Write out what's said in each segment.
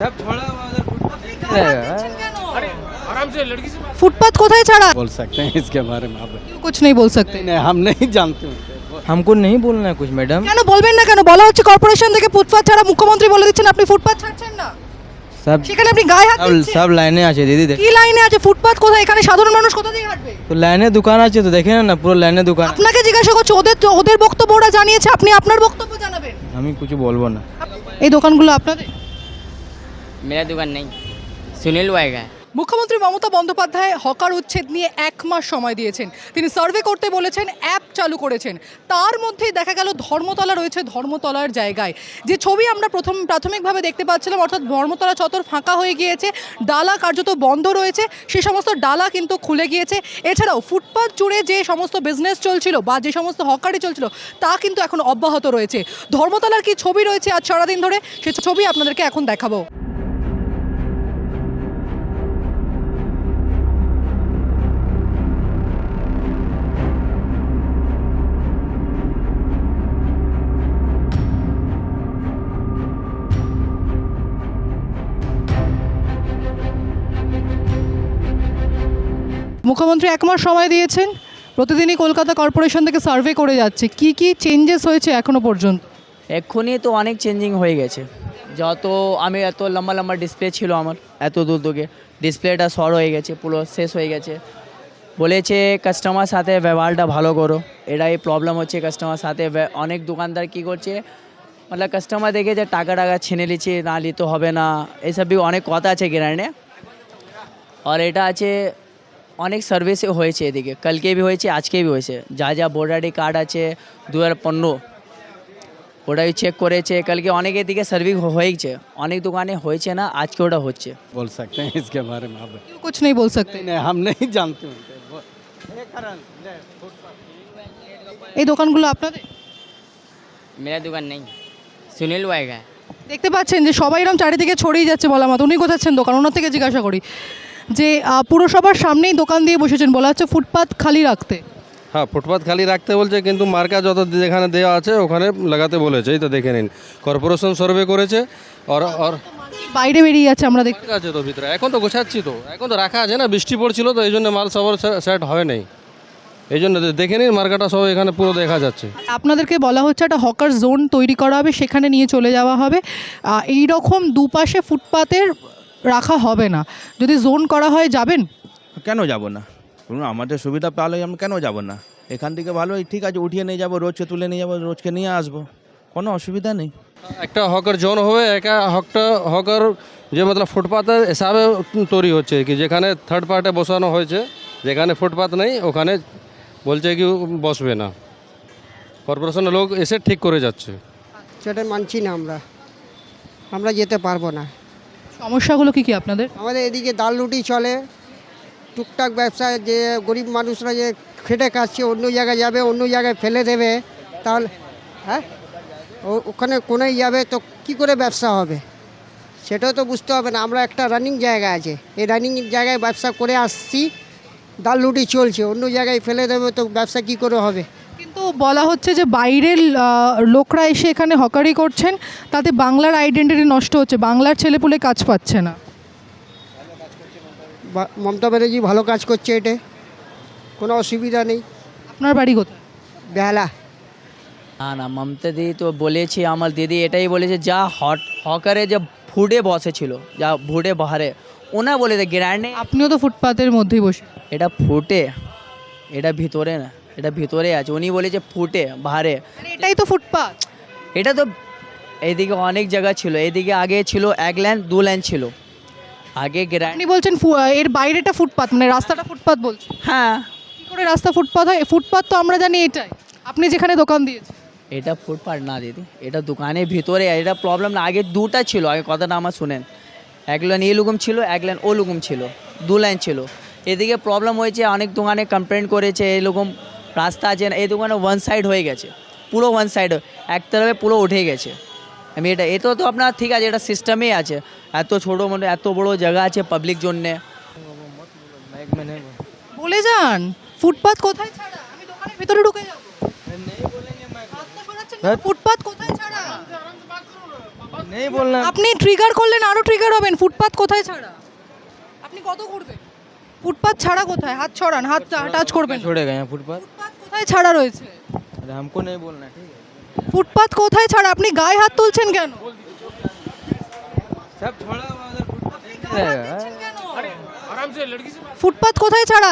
Footpath नहीं গায়ে হাত रहेगा দিচ্ছেন কেন? आराम से लड़की से ফুটপাত কোথায় ছাড়া बोल सकते हैं इसके बारे में आप क्यों कुछ नहीं बोल सकते नहीं हम नहीं जानते हैं हमको नहीं बोलना है कुछ मैडम কেন বলবেন না কেন বলা হচ্ছে কর্পোরেশন থেকে ফুটপাত ছাড়া মুখ্যমন্ত্রী বলে দিচ্ছেন আপনি ফুটপাত ছাড়ছেন না सब সেখানে আপনি গায়ে হাত सब দিচ্ছেন सब लाइने আছে दीदी देख কি লাইনে আছে ফুটপাত কোথায় এখানে সাধারণ মানুষ কোথা দিয়ে হাঁটবে तो लाइने दुकान আছে তো দেখে না পুরো লাইনে দোকান আপনাকে জিজ্ঞাসা করছি ওদের ওদের বক্তব্য ওরা জানিয়েছে আপনি আপনার বক্তব্য জানাবেন আমি কিছু বলবো না এই দোকানগুলো আপনাদের মেলা দোকান নেই সুনীল ওয়াইগা মুখ্যমন্ত্রী মমতা বন্দ্যোপাধ্যায় হকার উচ্ছেদ নিয়ে এক মাস সময় দিয়েছেন। তিনি সার্ভে করতে বলেছেন, অ্যাপ চালু করেছেন। তার মধ্যেই দেখা গেল ধর্মতলা রয়েছে ধর্মতলার জায়গায়। যে ছবি আমরা প্রথম, প্রাথমিকভাবে দেখতে পাচ্ছিলাম, অর্থাৎ ধর্মতলা চত্বর ফাঁকা হয়ে গিয়েছে, ডালা কার্যত বন্ধ রয়েছে, সে সমস্ত ডালা কিন্তু খুলে গিয়েছে। এছাড়াও ফুটপাথ জুড়ে যে সমস্ত বিজনেস চলছিল বা যে সমস্ত হকারি চলছিল, তা কিন্তু এখন অব্যাহত রয়েছে। ধর্মতলার কি ছবি রয়েছে আজ সারাদিন ধরে, সে ছবি আপনাদেরকে এখন দেখাবো। মুখ্যমন্ত্রী এক মাস সময় দিয়েছেন, প্রতিদিনই কলকাতা কর্পোরেশন থেকে সার্ভে করে যাচ্ছে। কি কি চেঞ্জেস হয়েছে এখনও পর্যন্ত? এক্ষুনি তো অনেক চেঞ্জিং হয়ে গেছে। যত, আমি এত লম্বা লম্বা ডিসপ্লে ছিল আমার, এত দূর দূরে ডিসপ্লেটা সর হয়ে গেছে, পুরো শেষ হয়ে গেছে। বলেছে কাস্টমার সাথে ব্যবহারটা ভালো করো। এটাই প্রবলেম হচ্ছে কাস্টমার সাথে। অনেক দোকানদার কী করছে মানে কাস্টমার দেখে যে টাকা টাকা ছিনে নিচ্ছে, না নিতে হবে না। এইসব বি অনেক কথা আছে গ্রান্ডে আর এটা আছে অনেক সার্ভিস হয়েছে এদিকে কালকে বি হয়েছে আজকে বি হয়েছে যা যা বোর্ডারি কার্ড আছে দু হাজার পনেরো ওটাই চেক করেছে কালকে অনেক এদিকে সার্ভিস হয়েছে অনেক দোকানে হয়েছে না আজকে ওটা হচ্ছে बोल सकते हैं इसके बारे में आप क्यों कुछ नहीं बोल सकते नहीं हम नहीं जानते हैं এই দোকানগুলো আপনাদের मेरा दुकान नहीं सुनील भाई का है দেখতে পাচ্ছেন যে সবাই এরকম চারিদিকে ছড়িয়ে যাচ্ছে বলা মতো উনি কোথাচ্ছেন দোকান ওনার থেকে জিজ্ঞাসা করি যে পুরসভার সামনেই দোকান দিয়ে বসেছেন বলা হচ্ছে ফুটপাথ খালি রাখতে। হ্যাঁ ফুটপাথ খালি রাখতে বলছে কিন্তু মার্কা যত যেখানে দেওয়া আছে ওখানে লাগাতে বলেছে এই তো দেখে নিন। কর্পোরেশন সার্ভে করেছে আর আর বাইরে বেরিয়ে যাচ্ছে আমরা দেখতে আছে তো ভিতরে এখন তো গোছাচ্ছি তো এখন তো রাখা আছে না বৃষ্টি পড়ছিল তো এই জন্য মাল সবার সেট হয় নাই। এই জন্য দেখে নিন মার্কাটা সব এখানে পুরো দেখা যাচ্ছে। আপনাদেরকে বলা হচ্ছে একটা হকার জোন তৈরি করা হবে সেখানে নিয়ে চলে যাওয়া হবে। এই রকম দুপাশে ফুটপাতের রাখা হবে না। যদি জোন করা হয় যাবেন? কেন যাব না? বলুন আমাদের সুবিধা পালে আমি কেন যাব না? এখান থেকে ভালো ঠিক আছে উঠিয়ে নিয়ে যাব রোজকে তুলে নিয়ে যাব রোজকে নিয়ে আসব। কোনো অসুবিধা নেই। একটা হকার জোন হবে একা হকটা হকার যে মতলব ফুটপাতের হিসাবে তৈরি হচ্ছে কি যেখানে থার্ড পার্টে বসানো হয়েছে যেখানে ফুটপাত নেই ওখানে বলছে কি বসবে না। কর্পোরেশনের লোক এসে ঠিক করে যাচ্ছে। সেটা মানছি না আমরা। আমরা যেতে পারব না। সমস্যাগুলো কি কি আপনাদের? আমাদের এদিকে ডাল রুটি চলে, টুকটাক ব্যবসা, যে গরিব মানুষরা যে খেটে খাচ্ছে, অন্য জায়গায় যাবে, অন্য জায়গায় ফেলে দেবে, তাহলে হ্যাঁ? ও- ওখানে কোনোই যাবে, তো কি করে ব্যবসা হবে? সেটাও তো বুঝতে হবে না, আমরা একটা রানিং জায়গা আছে। এই রানিং জায়গায় ব্যবসা করে আসছি, ডাল রুটি চলছে, অন্য জায়গায় ফেলে দেবে, তো ব্যবসা কি করে হবে? কিন্তু বলা হচ্ছে যে বাইরের লোকরা এসে এখানে হকারি করছেন তাতে বাংলার আইডেন্টিটি নষ্ট হচ্ছে বাংলার ছেলেপুলে কাজ পাচ্ছে না। বা- মমতা ব্যানার্জি ভালো কাজ করছে এটা কোনো অসুবিধা নেই। আপনার বাড়ি কোথায়? বেহালা। না না মমতা দিদি তো বলেছি আমার দিদি এটাই বলেছে যা হট হকারে যে ফুডে বসেছিল যা ভুডে বাহারে ওনা বলে বলেছে গ্র্যান্ডে আপনিও তো ফুটপাতের মধ্যেই বসে। এটা ফুটে এটা ভিতরে না। এটা ভিতরে আছে। উনি বলেছে ফুটে ভারে। আরে এটাই তো ফুটপাত। এটা তো এইদিকে অনেক জায়গা ছিল। এইদিকে আগে ছিল এক লাইন দু লাইন ছিল। আগে গ্র্যান্ড আপনি বলছেন ফু- এর বাইরেটা ফুটপাত মানে রাস্তাটা ফুটপাত বলছেন। হ্যাঁ। কি করে রাস্তা ফুটপাত হয়? ফুটপাত তো আমরা জানি এটাই। আপনি যেখানে দোকান দিয়েছেন। এটা ফুটপাথ না দিদি। এটা দোকানের ভিতরে এটা প্রবলেম না। আগে দুটা ছিল আগে কথাটা আমার শুনেন। এক লাইন এই লুকুম ছিল এক লাইন ও লুকুম ছিল। দু লাইন ছিল। এদিকে প্রবলেম হয়েছে অনেক দোকানে কমপ্লেন করেছে এরকম রাস্তা আছে না এই দোকানে ওয়ান সাইড হয়ে গেছে। পুরো ওয়ান সাইড একতরফে পুরো উঠে গেছে। আমি এটা এ তো আপনার ঠিক আছে এটা সিস্টেমই আছে। এত ছোটো মানে এত বড় জায়গা আছে পাবলিক জন্যে। বলে যান ফুটপাথ কোথায় ছাড়া? আমি দোকানের ভিতরে ঢুকে যাব। হ্যাঁ? আপনি করলেন হবেন ফুটপাথ কোথায় ছাড়া? করবেন ফুটপাথ ছাড়া কোথায়? হাত ছড়ান হাত টাচ করবেন। ছড়ে গেছে ফুটপাথ কোথায় ছাড়া রয়েছে अरे हमको नहीं बोलना ठीक है ফুটপাত কোথায় ছাড়া আপনি গায়ে হাত তুলছেন কেন सब छोड़ा हुआ उधर फुटपाथ नहीं रहेगा अरे आराम से लड़की से बात ফুটপাত কোথায় ছাড়া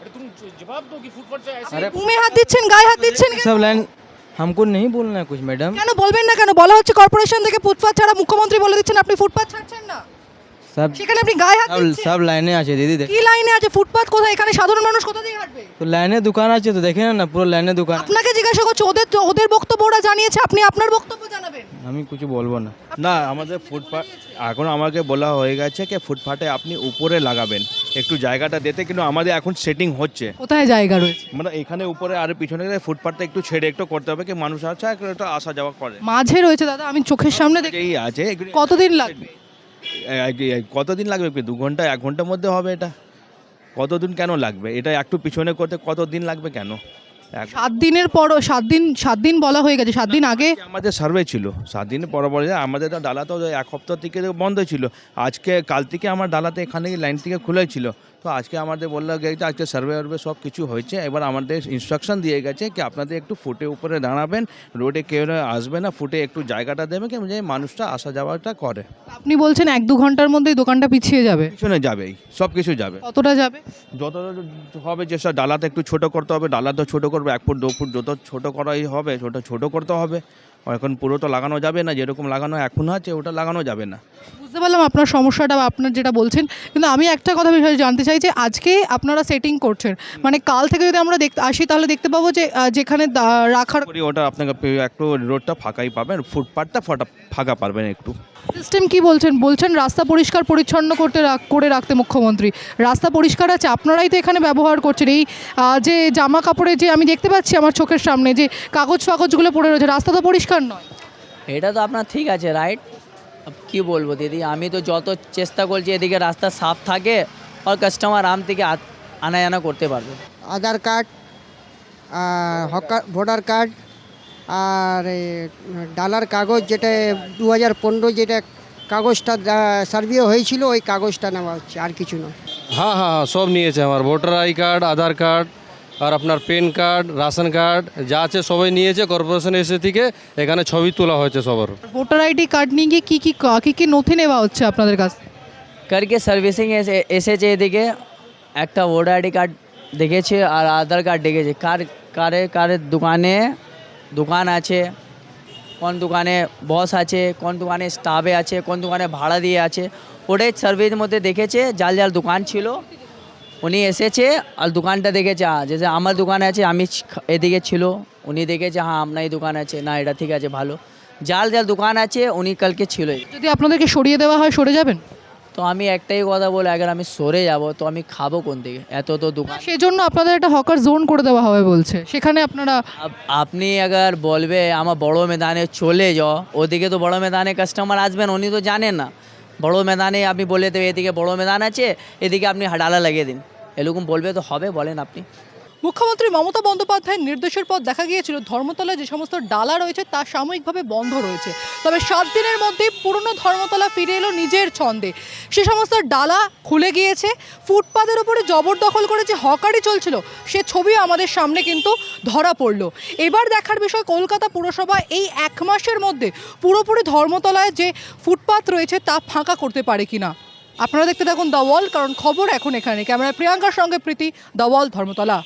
अरे तुम जवाब दो कि फुटपाथ से ऐसे अरे মুমে হাত দিচ্ছেন গায়ে হাত দিচ্ছেন কেন? सब लाइन हमको नहीं बोलना है कुछ मैडम কেন বলবেন না কেন বলা হচ্ছে কর্পোরেশন থেকে ফুটপাত ছাড়া মুখ্যমন্ত্রী বলে দিচ্ছেন আপনি ফুটপাত ছাড়ছেন না সব সেখানে আপনি গায়ে হাত সব দিচ্ছেন? সব লাইনে আছে দিদি কি লাইনে আছে? ফুটপাত কোথায়? এখানে সাধারণ মানুষ কোথা দিয়ে হাঁটবে তো লাইনে দোকান আছে তো দেখে না পুরো লাইনে দোকান। আপনাকে জিজ্ঞাসা করছি ওদের ওদের বক্তব্য ওরা জানিয়েছে আপনি আপনার বক্তব্য জানাবেন। আমি কিছু বলব না। না আমাদের ফুটপাথ এখন আমাকে বলা হয়ে গেছে যে ফুটপাথে আপনি উপরে লাগাবেন। একটু জায়গাটা দিতে কিন্তু আমাদের এখন সেটিং হচ্ছে। কোথায় জায়গা রয়েছে? মানে এখানে উপরে আর পিছনে গেলে ফুটপাথটা একটু ছেড়ে একটু করতে হবে কি মানুষ আছে একটু আসা যাওয়া করে। মাঝে রয়েছে দাদা আমি চোখের সামনে দেখি এই আছে কতদিন লাগবে? কতদিন লাগবে? কি দু ঘণ্টা এক ঘণ্টার মধ্যে হবে এটা। কতদিন কেন লাগবে? এটা একটু পিছনে করতে কতদিন লাগবে কেন? সাত দিনের পর সাত দিন সাত দিন বলা হয়ে গেছে। সাত দিন আগে আমাদের সার্ভে ছিল। সাত দিনের পর পরে আমাদের তো ডালা তো এক সপ্তাহ থেকে বন্ধ ছিল। আজকে কাল থেকে আমার ডালাতে এখানে লাইন থেকে খুলে ছিল। তো আজকে আমাদের বলল গেছে আজকে সার্ভে ওর্ভে সব কিছু হয়েছে। এবার আমাদের ইনস্ট্রাকশন দিয়ে গেছে কি আপনাদের একটু ফুটে উপরে দাঁড়াবেন রোডে কেউ আসবে না ফুটে একটু জায়গাটা দেবে কি যে মানুষটা আসা যাওয়াটা করে। আপনি বলছেন এক দু ঘণ্টার মধ্যেই দোকানটা পিছিয়ে যাবে। পিছনে যাবেই সব কিছু যাবে। কতটা যাবে? যত হবে যে সব ডালাতে একটু ছোট করতে হবে ডালা তো ছোট করবে এক ফুট দু ফুট যত ছোট করাই হবে ছোট ছোট করতে হবে। এখন পুরো তো লাগানো যাবে না যেরকম লাগানো এখন আছে ওটা লাগানো যাবে না। বুঝতে পারলাম আপনার সমস্যাটা বা আপনার যেটা বলছেন কিন্তু আমি একটা কথা বিষয়ে জানতে চাই যে আজকে আপনারা সেটিং করছেন মানে কাল থেকে যদি আমরা দেখতে আসি তাহলে দেখতে পাবো যে আহ, যেখানে দা- রাখার করি ওটা আপনাকে একটু রোডটা ফাঁকাই পাবেন ফুটপাথটা ফাটা ফাঁকা পারবেন একটু। সিস্টেম কি বলছেন? বলছেন রাস্তা পরিষ্কার পরিচ্ছন্ন করতে রাখ- করে রাখতে মুখ্যমন্ত্রী। রাস্তা পরিষ্কার আছে আপনারাই তো এখানে ব্যবহার করছেন। এই আহ, যে জামা কাপড়ে যে আমি দেখতে পাচ্ছি আমার চোখের সামনে যে কাগজ ফাগজগুলো পড়ে রয়েছে রাস্তা তো পরিষ্কার নয়। এটা তো আপনার ঠিক আছে রাইট কি বলব দিদি আমি তো যত চেষ্টা করছি এদিকে রাস্তা সাফ থাকে আর কাস্টমার আম থেকে আ- আনা করতে পারবে। আধার কার্ড আর হকার ভোটার কার্ড আর ডালার কাগজ যেটা দু হাজার পনেরো যেটা কাগজটা সার্ভে হয়েছিল ওই কাগজটা নেওয়া হচ্ছে আর কিছু নয়। হ্যাঁ হ্যাঁ হ্যাঁ সব নিয়েছে আমার voter I card Aadhaar card আর আপনার পেন কার্ড রাশন কার্ড যা আছে সবাই নিয়েছে কর্পোরেশন এসে থেকে এখানে ছবি তোলা হয়েছে সবার। ভোটার আইডি কার্ড নিয়ে গিয়ে কী কী কী কী নথি নেওয়া হচ্ছে আপনাদের কাছ? করকে সার্ভিসিং এসে এসেছে এদিকে একটা ভোটার আইডি কার্ড দেখেছে আর আধার কার্ড দেখেছে। কার কারে কারে দোকানে দোকান আছে কোন দোকানে বস আছে কোন দোকানে স্টাফে আছে কোন দোকানে ভাড়া দিয়ে আছে ওটাই সার্ভিসের মধ্যে দেখেছে যার যার দোকান ছিল। উনি এসেছে আর দোকানটা দেখেছে যেসে আমার দোকানে আছে আমি এদিকে ছিল। উনি দেখেছে হ্যাঁ আপনার এই দোকান আছে। না এটা ঠিক আছে ভালো। যার যার দোকান আছে উনি কালকে ছিলই। যদি আপনাদেরকে সরিয়ে দেওয়া হয় সরে যাবেন? তো আমি একটাই কথা বলে আগে আমি সরে যাব তো আমি খাব কোন দিকে? এত তো দোকান সেজন্য আপনাদের একটা হকার জোন করে দেওয়া হবে বলছে। সেখানে আপনারা আপনি আগার বলবে আমার বড় ময়দানে চলে যাও। ওদিকে তো বড় ময়দানে কাস্টমার আসবেন উনি তো জানেন না। বড় ময়দানে আপনি বলে দেবে এদিকে বড় ময়দান আছে এদিকে আপনি ডালা লাগিয়ে দিন। এরকম বলবে তো হবে, বলেন আপনি। মুখ্যমন্ত্রী মমতা বন্দ্যোপাধ্যায়ের নির্দেশের পর দেখা গিয়েছিল, ধর্মতলায় যে সমস্ত ডালা রয়েছে, তা সাময়িকভাবে বন্ধ রয়েছে। তবে সাত দিনের মধ্যেই পুরনো ধর্মতলা ফিরে এলো নিজের ছন্দে। সে সমস্ত ডালা খুলে গিয়েছে, ফুটপাতের উপরে জবরদখল করে যে হকারি চলছিল, সে ছবিও আমাদের সামনে কিন্তু ধরা পড়ল। এবার দেখার বিষয়, কলকাতা পুরসভা এই এক মাসের মধ্যে পুরোপুরি ধর্মতলায় যে ফুটপাত রয়েছে, তা ফাঁকা করতে পারে কিনা? আপনারা দেখতে থাকুন দ্য ওয়াল, কারণ খবর এখন এখানে। ক্যামেরা প্রিয়াঙ্কার সঙ্গে প্রীতি, দ্য ওয়াল ধর্মতলা।